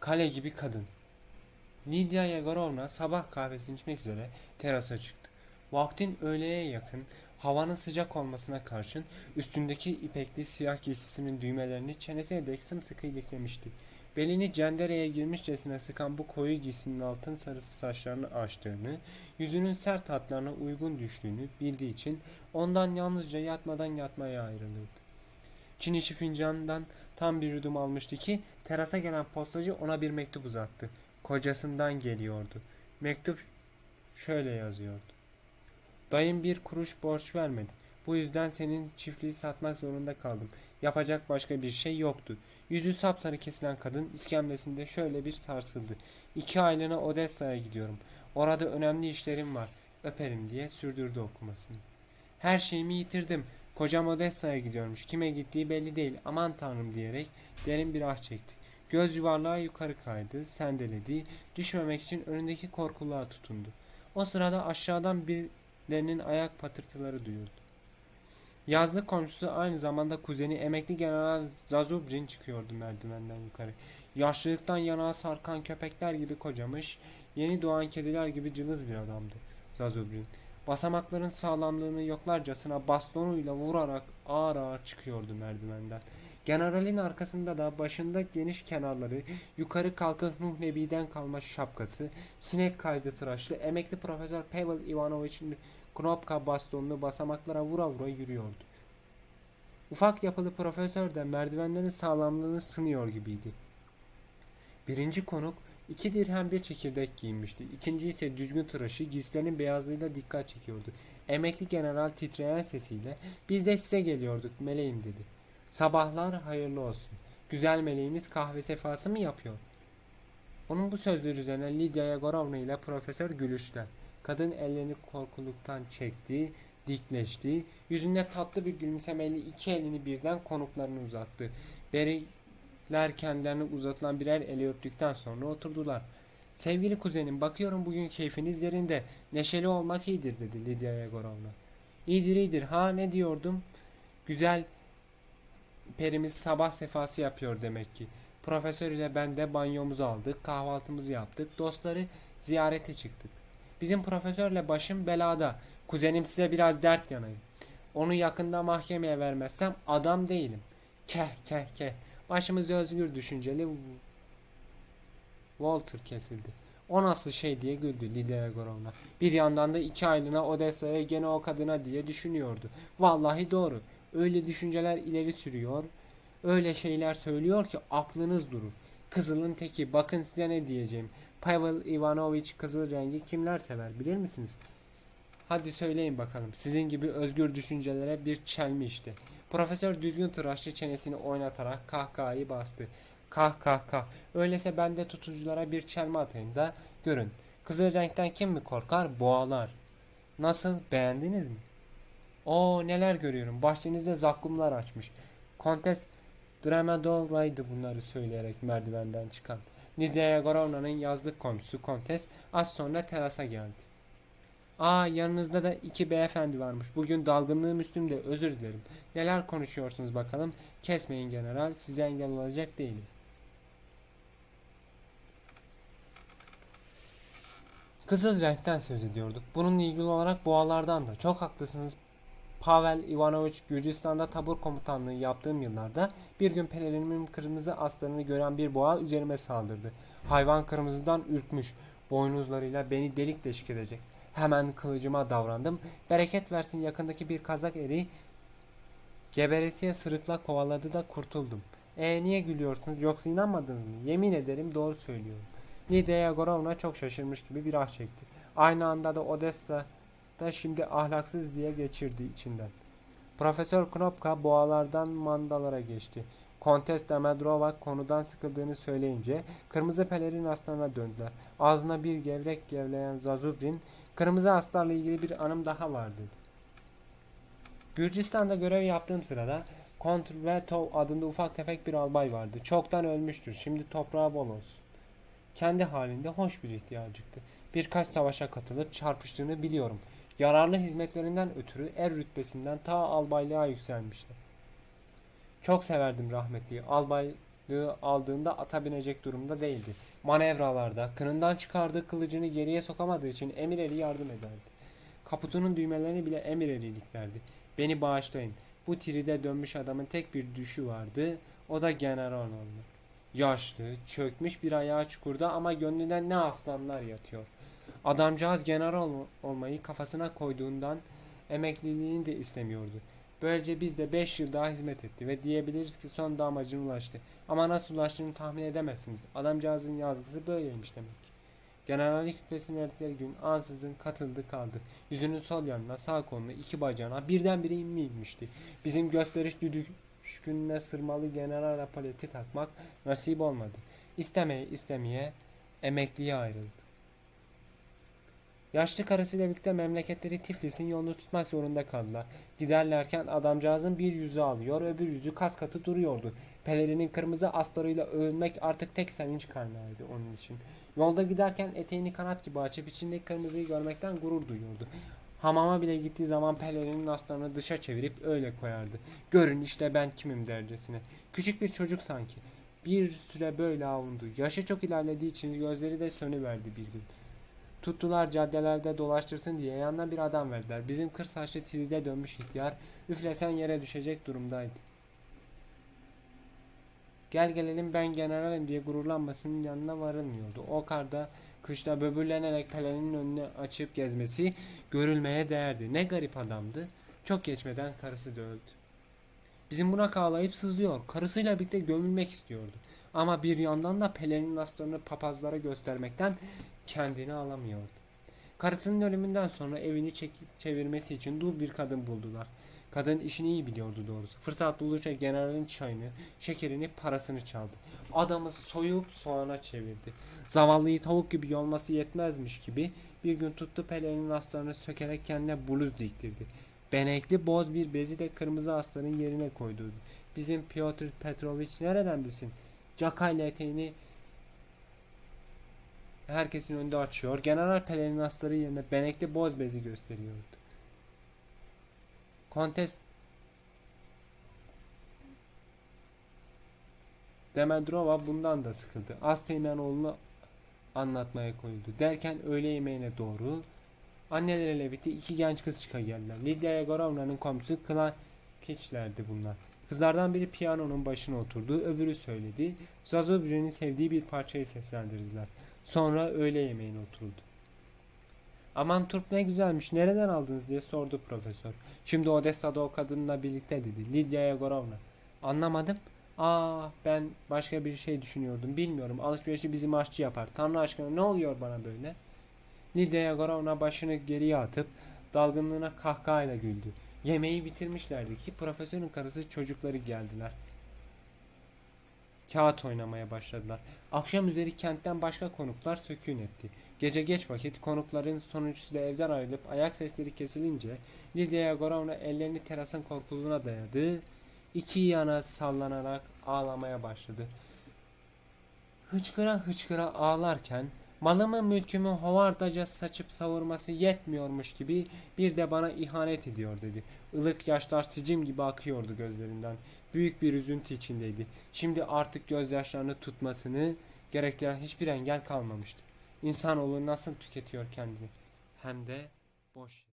Kale gibi kadın. Lydia Yegorovna sabah kahvesini içmek üzere terasa çıktı. Vaktin öğleye yakın havanın sıcak olmasına karşın üstündeki ipekli siyah giysisinin düğmelerini çenesine dek sımsıkı iliklemişti. Belini cendereye girmişçesine sıkan bu koyu giysinin altın sarısı saçlarını açtığını, yüzünün sert hatlarına uygun düştüğünü bildiği için ondan yalnızca yatmadan yatmaya ayrılırdı. Çin işi fincandan tam bir yudum almıştı ki terasa gelen postacı ona bir mektup uzattı. Kocasından geliyordu. Mektup şöyle yazıyordu. Dayım bir kuruş borç vermedi. Bu yüzden senin çiftliği satmak zorunda kaldım. Yapacak başka bir şey yoktu. Yüzü sapsarı kesilen kadın iskemlesinde şöyle bir sarsıldı. İki aylığına Odessa'ya gidiyorum. Orada önemli işlerim var. Öperim diye sürdürdü okumasını. Her şeyimi yitirdim. Kocam Odessa'ya gidiyormuş. Kime gittiği belli değil. Aman tanrım diyerek derin bir ah çekti. Göz yuvarlağı yukarı kaydı, sendeledi. Düşmemek için önündeki korkuluğa tutundu. O sırada aşağıdan birilerinin ayak patırtıları duyuldu. Yazlık komşusu aynı zamanda kuzeni emekli general Zazubrin çıkıyordu merdivenden yukarı. Yaşlılıktan yanağı sarkan köpekler gibi kocamış, yeni doğan kediler gibi cılız bir adamdı Zazubrin. Basamakların sağlamlığını yoklarcasına bastonuyla vurarak ağır ağır çıkıyordu merdivenden. Generalin arkasında da başında geniş kenarları, yukarı kalkık Nuh Nebi'den kalma şapkası, sinek kaydı tıraşlı emekli Profesör Pavel Ivanovich'in Knopka bastonunu basamaklara vura vura yürüyordu. Ufak yapılı profesör de merdivenlerin sağlamlığını sınıyor gibiydi. Birinci konuk iki dirhem bir çekirdek giyinmişti. İkinci ise düzgün tıraşı giysilerinin beyazlığıyla dikkat çekiyordu. Emekli general titreyen sesiyle biz de size geliyorduk meleğim dedi. Sabahlar hayırlı olsun. Güzel meleğimiz kahve sefası mı yapıyor? Onun bu sözleri üzerine Lydia Yegorovna ile profesör gülüştüler. Kadın ellerini korkuluktan çekti, dikleşti. Yüzünde tatlı bir gülümsemeyle iki elini birden konuklarını uzattı. Beriler kendilerine uzatılan birer eli öptükten sonra oturdular. Sevgili kuzenim bakıyorum bugün keyfiniz yerinde. Neşeli olmak iyidir dedi Lydia Yegorovna. İyidir iyidir ha ne diyordum? Güzel perimiz sabah sefası yapıyor demek ki. Profesör ile ben de banyomuzu aldık, kahvaltımızı yaptık, dostları ziyarete çıktık. Bizim profesörle başım belada. Kuzenim size biraz dert yanayım. Onu yakında mahkemeye vermezsem adam değilim. Keh keh keh. Başımız özgür düşünceli. Walter kesildi. O nasıl şey diye güldü Lydia Yegorovna. Bir yandan da iki aylığına Odessa'ya gene o kadına diye düşünüyordu. Vallahi doğru. Öyle düşünceler ileri sürüyor. Öyle şeyler söylüyor ki aklınız durur. Kızılın teki bakın size ne diyeceğim. Pavel Ivanovich kızıl rengi kimler sever bilir misiniz? Hadi söyleyin bakalım. Sizin gibi özgür düşüncelere bir çelme işte. Profesör düzgün tıraşlı çenesini oynatarak kahkahayı bastı. Kah kah kah. Öyleyse ben de tutuculara bir çelme atayım da görün. Kızıl renkten kim mi korkar? Boğalar. Nasıl? Beğendiniz mi? Oo neler görüyorum. Bahçenizde zakkumlar açmış. Kontes Dramadora'ydı bunları söyleyerek merdivenden çıkan. Lydia Yegorovna'nın yazlık komşusu Kontes az sonra terasa geldi. Aa yanınızda da iki beyefendi varmış. Bugün dalgınlığım üstümde özür dilerim. Neler konuşuyorsunuz bakalım. Kesmeyin general size engel olacak değilim. Kızıl renkten söz ediyorduk. Bununla ilgili olarak boğalardan da. Çok haklısınız. Pavel Ivanovich Gürcistan'da tabur komutanlığı yaptığım yıllarda bir gün pelerinimin kırmızı aslarını gören bir boğa üzerime saldırdı. Hayvan kırmızıdan ürkmüş. Boynuzlarıyla beni delik deşik edecek. Hemen kılıcıma davrandım. Bereket versin yakındaki bir kazak eri geberesiye sırıkla kovaladı da kurtuldum. E niye gülüyorsunuz yoksa inanmadınız mı? Yemin ederim doğru söylüyorum. Lydia Yegorovna çok şaşırmış gibi bir ah çekti. Aynı anda da Odessa da şimdi ahlaksız diye geçirdi içinden. Profesör Knopka boğalardan mandalara geçti. Kontes Demedrova konudan sıkıldığını söyleyince kırmızı pelerin aslanına döndüler. Ağzına bir gevrek gevleyen Zazubrin, kırmızı aslarla ilgili bir anım daha var dedi. Gürcistan'da görev yaptığım sırada Kontvetov adında ufak tefek bir albay vardı. Çoktan ölmüştür. Şimdi toprağı bol olsun. Kendi halinde hoş bir ihtiyacıktı. Birkaç savaşa katılıp çarpıştığını biliyorum. Yararlı hizmetlerinden ötürü er rütbesinden ta albaylığa yükselmişti. Çok severdim rahmetliyi. Albaylık başlığı aldığında ata binecek durumda değildi. Manevralarda kınından çıkardığı kılıcını geriye sokamadığı için Emireli yardım ederdi. Kaputunun düğmelerini bile Emirelilik verdi. Beni bağışlayın. Bu tride dönmüş adamın tek bir düşü vardı. O da general olmak. Yaşlı, çökmüş bir ayağı çukurda ama gönlünde ne aslanlar yatıyor. Adamcağız general ol- olmayı kafasına koyduğundan emekliliğini de istemiyordu. Böylece biz de 5 yıl daha hizmet etti ve diyebiliriz ki sonunda amacına ulaştı. Ama nasıl ulaştığını tahmin edemezsiniz. Adamcağızın yazgısı böyleymiş demek. Generallik rütbesini verdikleri gün ansızın katıldı kaldı. Yüzünün sol yanına sağ koluna iki bacağına birdenbire inmi inmişti. Bizim gösteriş düşkününe sırmalı general apaleti takmak nasip olmadı. İstemeye istemeye emekliye ayrıldı. Yaşlı karısıyla birlikte memleketleri Tiflis'in yolunu tutmak zorunda kaldılar. Giderlerken adamcağızın bir yüzü alıyor, öbür yüzü kas katı duruyordu. Pelerinin kırmızı astarıyla övünmek artık tek sevinç kaynağıydı onun için. Yolda giderken eteğini kanat gibi açıp içindeki kırmızıyı görmekten gurur duyuyordu. Hamama bile gittiği zaman pelerinin astarını dışa çevirip öyle koyardı. Görün işte ben kimim dercesine. Küçük bir çocuk sanki. Bir süre böyle avundu. Yaşı çok ilerlediği için gözleri de sönüverdi bir gün. Tuttular caddelerde dolaştırsın diye yanına bir adam verdiler. Bizim kır saçlı tilide dönmüş ihtiyar üflesen yere düşecek durumdaydı. Gel gelelim ben generalim diye gururlanmasının yanına varılmıyordu. O karda kışta böbürlenerek pelenin önüne açıp gezmesi görülmeye değerdi. Ne garip adamdı. Çok geçmeden karısı da öldü. Bizim buna kağlayıp sızlıyor. Karısıyla birlikte gömülmek istiyordu. Ama bir yandan da pelenin aslarını papazlara göstermekten kendini alamıyordu. Karısının ölümünden sonra evini çekip çevirmesi için dul bir kadın buldular. Kadın işini iyi biliyordu doğrusu. Fırsat buldukça generalin çayını, şekerini, parasını çaldı. Adamı soyup soğana çevirdi. Zavallıyı tavuk gibi yolması yetmezmiş gibi bir gün tuttu pelenin aslarını sökerek kendine bluz diktirdi. Benekli boz bir bezi de kırmızı aslanın yerine koydurdu. Bizim Piotr Petrovich nereden bilsin? Cakayla eteğini herkesin önünde açıyor. General pelerin asları yerine benekli boz bezi gösteriyordu. Kontes Demedrova bundan da sıkıldı. Az oğlunu anlatmaya koyuldu. Derken öğle yemeğine doğru anneleriyle birlikte iki genç kız çıka geldiler. Lidya Yegorovna'nın komşusu Kla Keçlerdi bunlar. Kızlardan biri piyanonun başına oturdu, öbürü söyledi. Zazobir'in sevdiği bir parçayı seslendirdiler. Sonra öğle yemeğine oturuldu. Aman turp ne güzelmiş, nereden aldınız diye sordu profesör. Şimdi Odessa'da o kadınla birlikte dedi. Lidya Yegorovna. Anlamadım. Aa ben başka bir şey düşünüyordum. Bilmiyorum. Alışverişi bizim aşçı yapar. Tanrı aşkına ne oluyor bana böyle? Lidya Yegorovna başını geriye atıp dalgınlığına kahkahayla güldü. Yemeği bitirmişlerdi ki profesörün karısı çocukları geldiler. Kağıt oynamaya başladılar. Akşam üzeri kentten başka konuklar sökün etti. Gece geç vakit konukların sonuncusu da evden ayrılıp ayak sesleri kesilince Lidya Yegorovna ellerini terasın korkuluğuna dayadı. İki yana sallanarak ağlamaya başladı. Hıçkıra hıçkıra ağlarken malımı mülkümü hovardaca saçıp savurması yetmiyormuş gibi bir de bana ihanet ediyor dedi. Ilık yaşlar sicim gibi akıyordu gözlerinden. Büyük bir üzüntü içindeydi. Şimdi artık gözyaşlarını tutmasını gerektiren hiçbir engel kalmamıştı. İnsanoğlu nasıl tüketiyor kendini? Hem de boş.